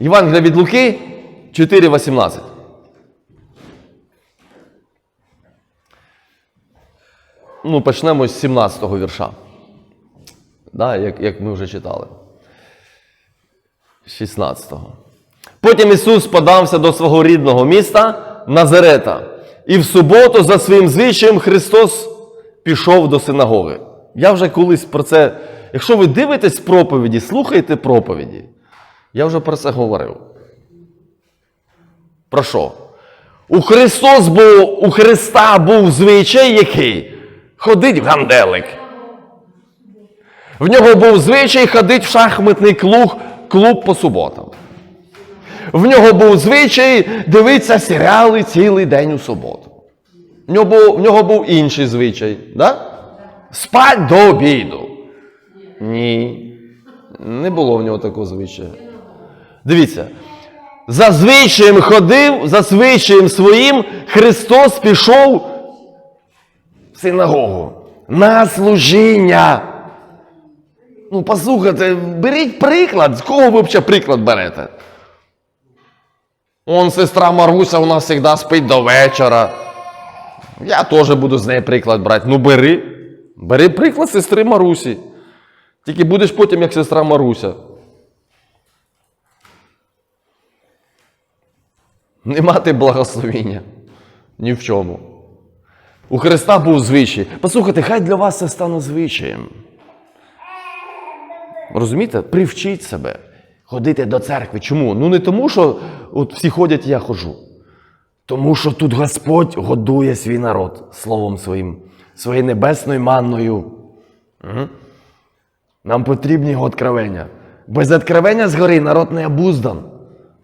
Євангелія від Луки 4,18. Ну, почнемо з 17-го вірша. Да, як, як ми вже читали. 16-го. Потім Ісус подався до свого рідного міста Назарета. І в суботу за своїм звичаєм Христос пішов до синагоги. Я вже колись про це. Якщо ви дивитесь проповіді, слухайте проповіді. Я вже про це говорив. Про що? У Христос був, у Христа був звичай який? Ходить в ганделик. В нього був звичай ходити в шахматний клуб, клуб по суботам. В нього був звичай дивитися серіали цілий день у суботу. В нього був, в нього був інший звичай. Да? Спать до обіду. Ні. Не було в нього такого звичаю. Дивіться. За звичаєм ходив, за звичаєм своїм Христос пішов в синагогу на служіння. Ну, послухайте, беріть приклад. З кого ви взагалі приклад берете? Он сестра Маруся у нас завжди спить до вечора. Я теж буду з неї приклад брати. Ну бери. Бери приклад сестри Марусі. Тільки будеш потім як сестра Маруся. Не мати благословіння. Ні в чому. У Христа був звичай. Послухайте, хай для вас це стане звичаєм. Розумієте? Привчіть себе ходити до церкви. Чому? Ну не тому, що от всі ходять, я ходжу. Тому що тут Господь годує свій народ словом своїм, своєю небесною манною. Нам потрібні його откровення. Без откровення згори народ не обуздан.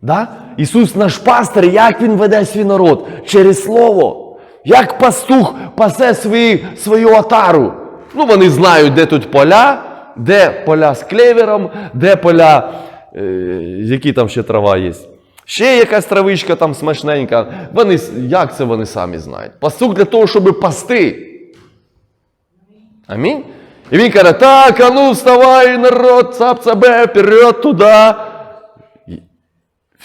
Да? Ісус наш пастир, як Він веде свій народ? Через Слово. Як пастух пасе свої, свою отару. Ну, вони знають, де тут поля, де поля з клевером, де поля, е, які там ще трава є. Ще якась травичка там смачненька. Вони, як це вони самі знають? Пастух для того, щоб пасти. Амінь. І він каже, так, а ну вставай, народ, цап цабе, вперед туди.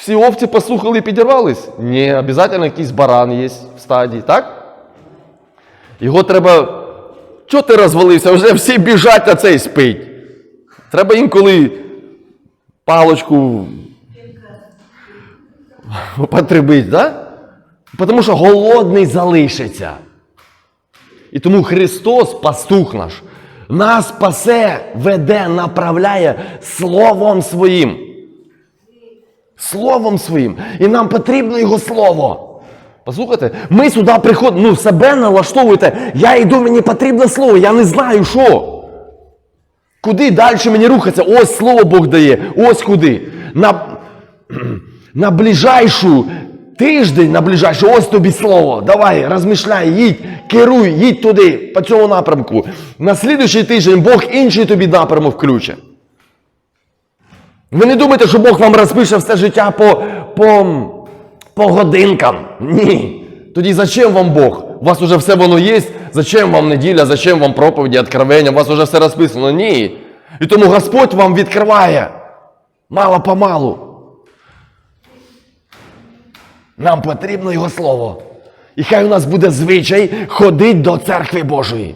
Всі овці послухали і підірвались? Ні, обов'язково якийсь баран є в стаді, так? Його треба. Чого ти розвалився? Вже всі біжать, а цей спить. Треба інколи палочку потребить, да? Тому що голодний залишиться. І тому Христос, пастух наш, нас пасе, веде, направляє Словом Своїм. Словом Своїм. І нам потрібно Його Слово. Послухайте, ми сюди приходимо, ну себе налаштовуєте. Я йду, мені потрібне слово, я не знаю що. Куди далі мені рухатися? Ось слово Бог дає. Ось куди. На, на ближайшу тиждень, на ближайшу, ось тобі слово. Давай, розмішляй, їдь, керуй, їдь туди, по цьому напрямку. На слідуючий тиждень Бог інший тобі напрямок включить. Ви не думаєте, що Бог вам розпише все життя по, по, по годинкам? Ні. Тоді зачем вам Бог? У вас уже все воно є. Зачем вам неділя, зачем вам проповіді, откровення? У вас уже все розписано? Ні. І тому Господь вам відкриває. Мало помалу. Нам потрібно Його Слово. І хай у нас буде звичай ходить до церкви Божої.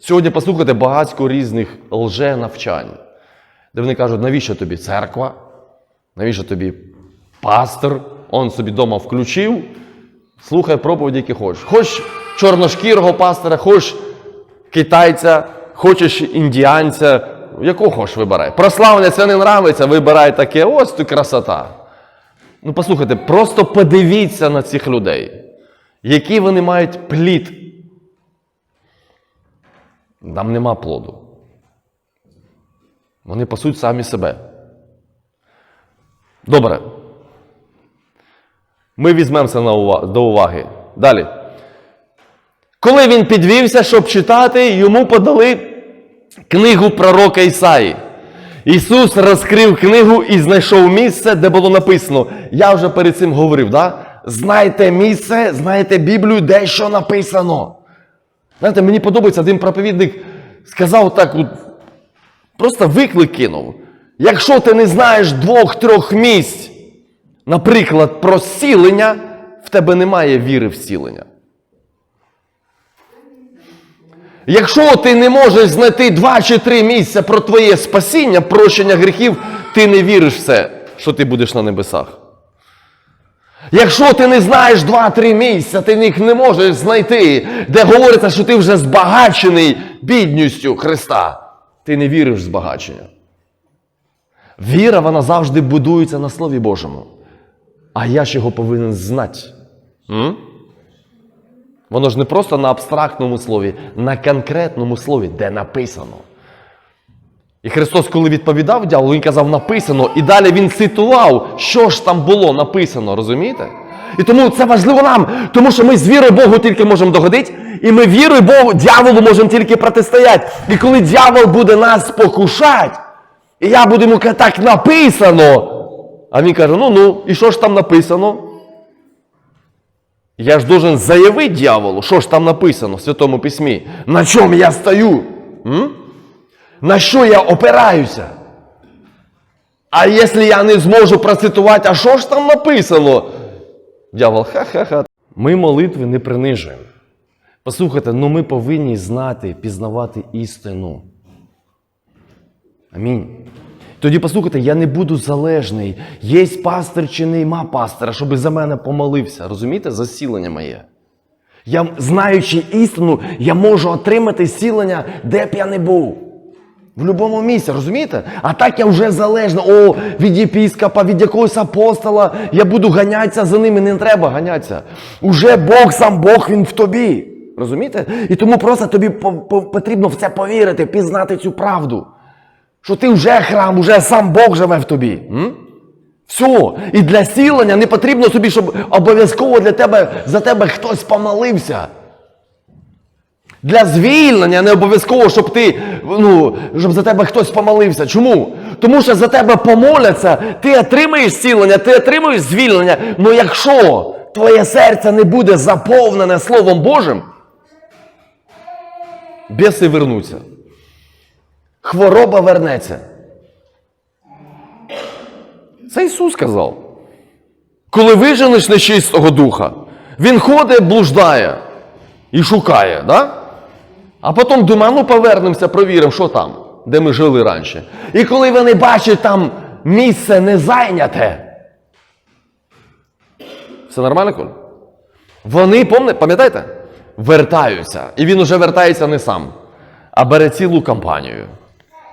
Сьогодні послухайте багатько різних лже-навчань, де вони кажуть, навіщо тобі церква, навіщо тобі пастор, он собі вдома включив, слухай проповіді, які хочеш. Хоч чорношкірого пастора, хоч китайця, хочеш індіанця, якого хочеш вибирай. Прославлення це не нравиться, вибирай таке, ось ти красота. Ну, послухайте, просто подивіться на цих людей, які вони мають плід. Там нема плоду. Вони пасуть самі себе. Добре. Ми візьмемося до уваги. Далі. Коли він підвівся, щоб читати, йому подали книгу пророка Ісаї. Ісус розкрив книгу і знайшов місце, де було написано. Я вже перед цим говорив, да? знайте місце, знайте Біблію, де що написано. Знаєте, мені подобається один проповідник сказав так, просто виклик кинув. Якщо ти не знаєш двох-трьох місць, наприклад, про зцілення, в тебе немає віри в зцілення. Якщо ти не можеш знайти два чи три місця про твоє спасіння, прощення гріхів, ти не віриш в це, що ти будеш на небесах. Якщо ти не знаєш два-три місця, ти їх не можеш знайти, де говориться, що ти вже збагачений бідністю Христа, ти не віриш в збагачення. Віра, вона завжди будується на Слові Божому. А я ж його повинен знати. М? Воно ж не просто на абстрактному слові, на конкретному слові, де написано. І Христос, коли відповідав дьяволу, Він казав написано, і далі Він цитував, що ж там було написано, розумієте? І тому це важливо нам, тому що ми з вірою Богу тільки можемо догодити, і ми вірою Богу, дьяволу можемо тільки протистояти. І коли дьявол буде нас покушати, і я буду йому казати, так написано. А він каже: ну ну, і що ж там написано? Я ж должен заявити дьяволу, що ж там написано в Святому Письмі. На чому я стою? М? На що я опираюся? А якщо я не зможу процитувати, а що ж там написано? Дьявол, ха-ха-ха. Ми молитви не принижуємо. Послухайте, ну ми повинні знати, пізнавати істину. Амінь. Тоді послухайте, я не буду залежний. Є пастир чи нема пастора, щоб за мене помолився. Розумієте, за зцілення моє. Я, знаючи істину, я можу отримати зцілення, де б я не був. В будь-якому місці, розумієте? А так я вже залежний. О, від єпіскопа, від якогось апостола. Я буду ганятися за ними, не треба ганятися. Уже Бог, сам Бог, він в тобі. Розумієте? І тому просто тобі по- по- потрібно в це повірити, пізнати цю правду. Що ти вже храм, вже сам Бог живе в тобі. М? Все. І для зцілення не потрібно собі, щоб обов'язково для тебе, за тебе хтось помолився. Для звільнення не обов'язково, щоб ти, ну, щоб за тебе хтось помолився. Чому? Тому що за тебе помоляться, ти отримаєш зцілення, ти отримаєш звільнення. Але якщо твоє серце не буде заповнене Словом Божим, біси вернуться. Хвороба вернеться. Це Ісус сказав. Коли виженеш нечистого духа, він ходить, блуждає і шукає, да? А потім думає, ну повернемося, провіримо, що там, де ми жили раніше. І коли вони бачать там місце не зайняте. Все нормально, Коль? Вони, пам'ятаєте? Вертаються. І він уже вертається не сам, а бере цілу компанію,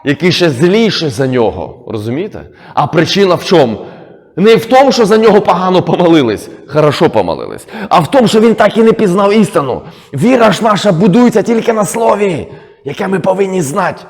який ще зліше за нього. Розумієте? А причина в чому? Не в тому, що за нього погано помолились, хорошо помолились, а в тому, що він так і не пізнав істину. Віра ж наша будується тільки на слові, яке ми повинні знати.